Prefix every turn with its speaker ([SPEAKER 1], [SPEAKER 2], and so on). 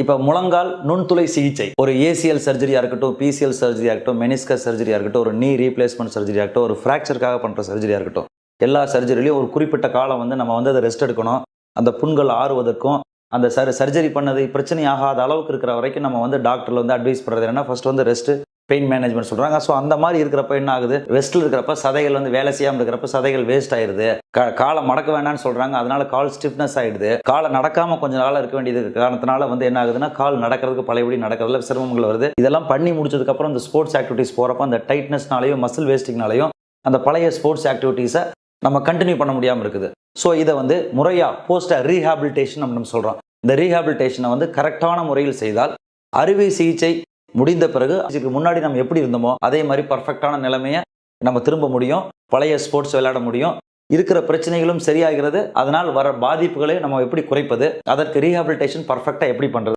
[SPEAKER 1] இப்போ முழங்கால் நுண்துளை சிகிச்சை. ஒரு ஏசிஎல் சர்ஜரியா இருக்கட்டும் பிசிஎல் சர்ஜரியா இருக்கட்டும் மெனிஸ்கஸ் சர்ஜரியா இருக்கட்டும் ஒரு நீ ரீப்ளேஸ்மெண்ட் சர்ஜரியா இருக்கட்டும் ஒரு ஃப்ராக்சருக்காக பண்ற சர்ஜரியா இருக்கட்டும். எல்லா சர்ஜரிலையும் ஒரு குறிப்பிட்ட காலம் வந்து நம்ம வந்து அதை ரெஸ்ட் எடுக்கணும். அந்த புண்கள் ஆறுவதற்கும் அந்த சர் சர்ஜரி பண்ணது பிரச்சனை ஆகாத அளவுக்கு இருக்கிற வரைக்கும் நம்ம வந்து டாக்டர்ல வந்து அட்வைஸ் பண்ணுறது என்னன்னா ஃபர்ஸ்ட் வந்து ரெஸ்ட்டு பெயின் மேனேஜ்மெண்ட் சொல்கிறாங்க ஸோ அந்த மாதிரி இருக்கிறப்ப என்ன ஆகுது? ரெஸ்ட்ல இருக்கிறப்ப சதைகள் வந்து வேலை செய்யாமல் இருக்கிறப்ப சதைகள் வேஸ்ட் ஆயிடுது க காலை மடக்க வேண்டாம்னு சொல்கிறாங்க அதனால கால் ஸ்டிஃப்னஸ் ஆகிடுது காலை நடக்காமல் கொஞ்ச நாளாக இருக்க வேண்டியது காரணத்தினால வந்து என்ன ஆகுதுன்னா கால் நடக்கிறதுக்கு பழையபடி நடக்கிறதுல சிரமங்கள் வருது. இதெல்லாம் பண்ணி முடிச்சதுக்கப்புறம் இந்த ஸ்போர்ட்ஸ் ஆக்டிவிட்டிஸ் போகிறப்ப அந்த டைட்னஸ்னாலையும் மசில் வேஸ்டிங்னாலையும் அந்த பழைய ஸ்போர்ட்ஸ் ஆக்டிவிட்டீஸை நம்ம கண்டினியூ பண்ண முடியாமல் இருக்குது. ஸோ இதை வந்து முறையாக போஸ்ட் ரீஹாபிலிட்டேஷன் நம்ம சொல்கிறோம் இந்த ரீஹாபிலிட்டேஷனை வந்து கரெக்டான முறையில் செய்தால் அறுவை சிகிச்சை முடிந்த பிறகு இதுக்கு முன்னாடி நம்ம எப்படி இருந்தோமோ அதே மாதிரி பர்ஃபெக்டான நிலைமையை நம்ம திரும்ப முடியும். பழைய ஸ்போர்ட்ஸ் விளையாட முடியும். இருக்கிற பிரச்சனைகளும் சரியாகிறது. அதனால் வர பாதிப்புகளை நம்ம எப்படி குறைப்பது? அதற்கு ரீஹாபிலிட்டேஷன் பர்ஃபெக்டாக எப்படி பண்ணுறது